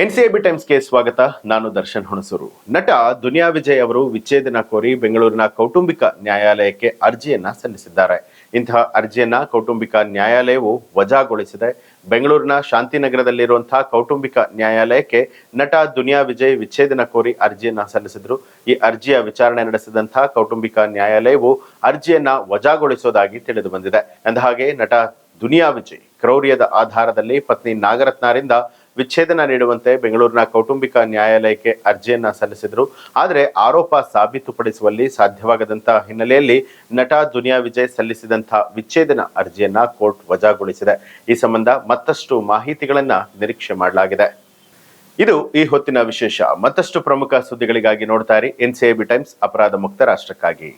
NCIB ಟೈಮ್ಸ್ಗೆ ಸ್ವಾಗತ. ನಾನು ದರ್ಶನ್ ಹುಣಸೂರು. ನಟ ದುನಿಯಾ ವಿಜಯ್ ಅವರು ವಿಚ್ಛೇದನ ಕೋರಿ ಬೆಂಗಳೂರಿನ ಕೌಟುಂಬಿಕ ನ್ಯಾಯಾಲಯಕ್ಕೆ ಅರ್ಜಿಯನ್ನ ಸಲ್ಲಿಸಿದ್ದಾರೆ. ಇಂತಹ ಅರ್ಜಿಯನ್ನ ಕೌಟುಂಬಿಕ ನ್ಯಾಯಾಲಯವು ವಜಾಗೊಳಿಸಿದೆ. ಬೆಂಗಳೂರಿನ ಶಾಂತಿನಗರದಲ್ಲಿರುವಂತಹ ಕೌಟುಂಬಿಕ ನ್ಯಾಯಾಲಯಕ್ಕೆ ನಟ ದುನಿಯಾ ವಿಜಯ್ ವಿಚ್ಛೇದನ ಕೋರಿ ಅರ್ಜಿಯನ್ನ ಸಲ್ಲಿಸಿದ್ರು. ಈ ಅರ್ಜಿಯ ವಿಚಾರಣೆ ನಡೆಸಿದಂತಹ ಕೌಟುಂಬಿಕ ನ್ಯಾಯಾಲಯವು ಅರ್ಜಿಯನ್ನ ವಜಾಗೊಳಿಸೋದಾಗಿ ತಿಳಿದು ಬಂದಿದೆ. ಅಂದಹಾಗೆ ನಟ ದುನಿಯಾ ವಿಜಯ್ ಕ್ರೌರ್ಯದ ಆಧಾರದಲ್ಲಿ ಪತ್ನಿ ನಾಗರತ್ನರಿಂದ ವಿಚ್ಛೇದನ ನೀಡುವಂತೆ ಬೆಂಗಳೂರಿನ ಕೌಟುಂಬಿಕ ನ್ಯಾಯಾಲಯಕ್ಕೆ ಅರ್ಜಿಯನ್ನ ಸಲ್ಲಿಸಿದರು. ಆದರೆ ಆರೋಪ ಸಾಬೀತುಪಡಿಸುವಲ್ಲಿ ಸಾಧ್ಯವಾಗದಂತಹ ಹಿನ್ನೆಲೆಯಲ್ಲಿ ನಟ ದುನಿಯಾ ವಿಜಯ್ ಸಲ್ಲಿಸಿದಂತಹ ವಿಚ್ಛೇದನ ಅರ್ಜಿಯನ್ನ ಕೋರ್ಟ್ ವಜಾಗೊಳಿಸಿದೆ. ಈ ಸಂಬಂಧ ಮತ್ತಷ್ಟು ಮಾಹಿತಿಗಳನ್ನ ನಿರೀಕ್ಷೆ ಮಾಡಲಾಗಿದೆ. ಇದು ಈ ಹೊತ್ತಿನ ವಿಶೇಷ. ಮತ್ತಷ್ಟು ಪ್ರಮುಖ ಸುದ್ದಿಗಳಿಗಾಗಿ ನೋಡ್ತಾ ಇರಿ. ಎನ್ಸಿಐಬಿ ಟೈಮ್ಸ್ ಅಪರಾಧ ಮುಕ್ತ ರಾಷ್ಟ್ರಕ್ಕಾಗಿ.